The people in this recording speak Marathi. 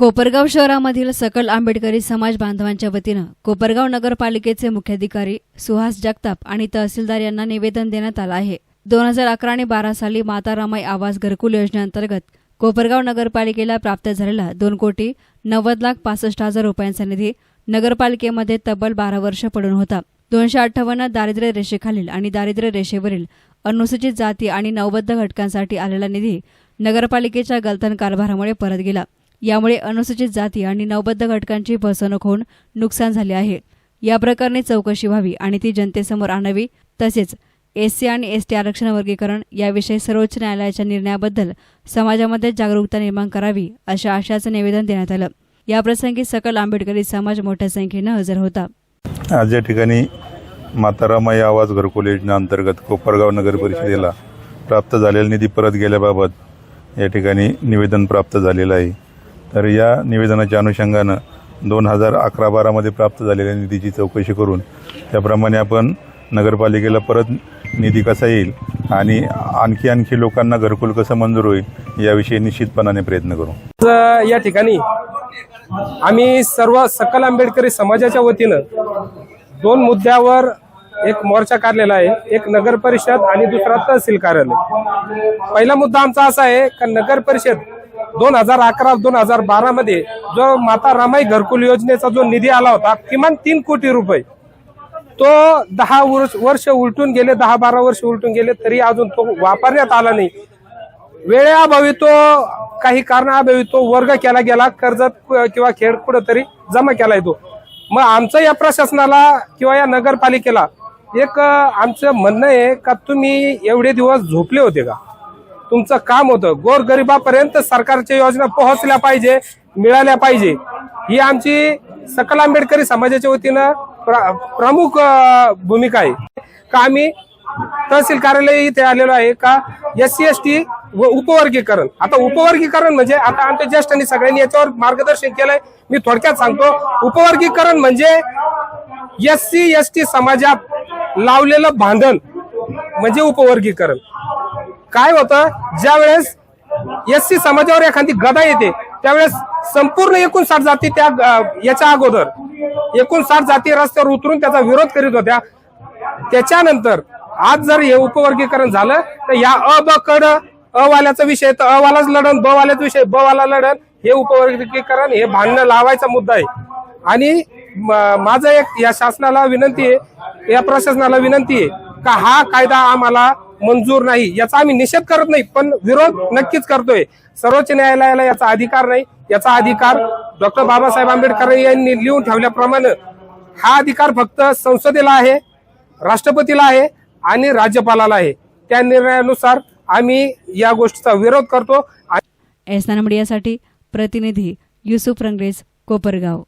कोपरगाव शहरामधील सकल आंबेडकरी समाज बांधवांच्या वतीनं कोपरगाव नगरपालिकेचे मुख्याधिकारी सुहास जगताप आणि तहसीलदार यांना निवेदन देण्यात आलं आहे. दोन हजार अकरा आणि बारा साली माता रमाई आवास घरकुल योजनेअंतर्गत कोपरगाव नगरपालिकेला प्राप्त झालेला दोन कोटी नव्वद लाख पासष्ट हजार रुपयांचा निधी नगरपालिकेमध्ये तब्बल बारा वर्ष पडून होता. दोनशे अठ्ठावन्न दारिद्र्य रेषेखालील आणि दारिद्र्य रेषेवरील अनुसूचित जाती आणि नवबद्ध घटकांसाठी आलेला निधी नगरपालिकेच्या गलथन कारभारामुळे परत गेला. यामुळे अनुसूचित जाती आणि नवबद्ध घटकांची फसवणूक होऊन नुकसान झाले आहे. या प्रकरणी चौकशी व्हावी आणि ती जनतेसमोर आणावी. तसेच एससी आणि एसटी आरक्षण वर्गीकरण याविषयी सर्वोच्च न्यायालयाच्या निर्णयाबद्दल समाजामध्ये जागरूकता निर्माण करावी अशा आशयाचं निवेदन देण्यात आलं. याप्रसंगी सकल आंबेडकरी समाज मोठ्या संख्येनं हजर होता. आज या ठिकाणी मातारामाई आवाज घरकुल योजनेअंतर्गत कोपरगाव नगर परिषदेला प्राप्त झालेला निधी परत गेल्याबाबत या ठिकाणी निवेदन प्राप्त झालेलं आहे. तर या निवेदनाच्या अनुषंगानं दोन हजार अकरा बारामध्ये प्राप्त झालेल्या निधीची चौकशी करून त्याप्रमाणे आपण नगरपालिकेला परत निधी कसा येईल आणि आणखी आणखी लोकांना घरकुल कसं मंजूर होईल याविषयी निश्चितपणाने प्रयत्न करू. या ठिकाणी आम्ही सर्व सकल आंबेडकरी समाजाच्या वतीनं दोन मुद्द्यावर एक मोर्चा काढलेला आहे एक नगर परिषद आणि दुसरा तहसील कार्यालय. पहिला मुद्दा आमचा असा आहे का नगर परिषद दोन हजार अकरा दोन हजार बारा मध्ये जो माता रामाई घरकुल योजनेचा जो निधी आला होता किमान तीन कोटी रुपये. तो दहा वर्ष वर्ष उलटून गेले दहा बारा वर्ष उलटून गेले तरी अजून तो वापरण्यात आला नाही. वेळेअभावी तो काही कारणाअभावी तो वर्ग केला गेला कर्जत किंवा खेळ कुठंतरी जमा केला येतो मग आमचं या प्रशासनाला किंवा या नगरपालिकेला एक आमचं म्हणणं आहे का तुम्ही एवढे दिवस झोपले होते का? तुमचं काम होतं. गोरगरिबापर्यंत सरकारच्या योजना पोहोचल्या पाहिजे मिळाल्या पाहिजे. ही आमची सकल आंबेडकरी समाजाच्या वतीनं प्र- प्रमुख भूमिका आहे. का आम्ही तहसील कार्यालय इथे आलेलो आहे का? एस सी एस टी व उपवर्गीकरण. आता उपवर्गीकरण म्हणजे आता आमच्या ज्येष्ठांनी सगळ्यांनी याच्यावर मार्गदर्शन केलंय. मी थोडक्यात सांगतो उपवर्गीकरण म्हणजे एस सी एस टी समाजात लावलेलं भांडण म्हणजे उपवर्गीकरण. काय होतं? ज्या वेळेस एस सी समाजावर एखादी गदा येते त्यावेळेस संपूर्ण एकोणसाठ जाती त्या याच्या अगोदर एकूण साठ जाती रस्त्यावर उतरून त्याचा विरोध करीत होत्या. त्याच्यानंतर आज जर हे उपवर्गीकरण झालं तर या अ ब कड अ विषय तर अवालाच लढण ब वाल्याचा विषय ब वाला लढण हे उपवर्गीकरण हे भांडणं लावायचा मुद्दा आहे. आणि म- माझं एक या शासनाला विनंती आहे या प्रशासनाला विनंती आहे का हा कायदा आम्हाला मंजूर नाही याचा आम्ही निषेध करत नाही पण विरोध नक्कीच करतोय. सर्वोच्च न्यायालयाला याचा अधिकार नाही. याचा अधिकार डॉक्टर बाबासाहेब आंबेडकर यांनी लिहून ठेवल्याप्रमाणे हा अधिकार फक्त संसदेला आहे राष्ट्रपतीला आहे आणि राज्यपालाला आहे. त्या निर्णयानुसार आम्ही या गोष्टीचा विरोध करतो. एस मीडियासाठी प्रतिनिधी युसुफ रंगरेज कोपरगाव.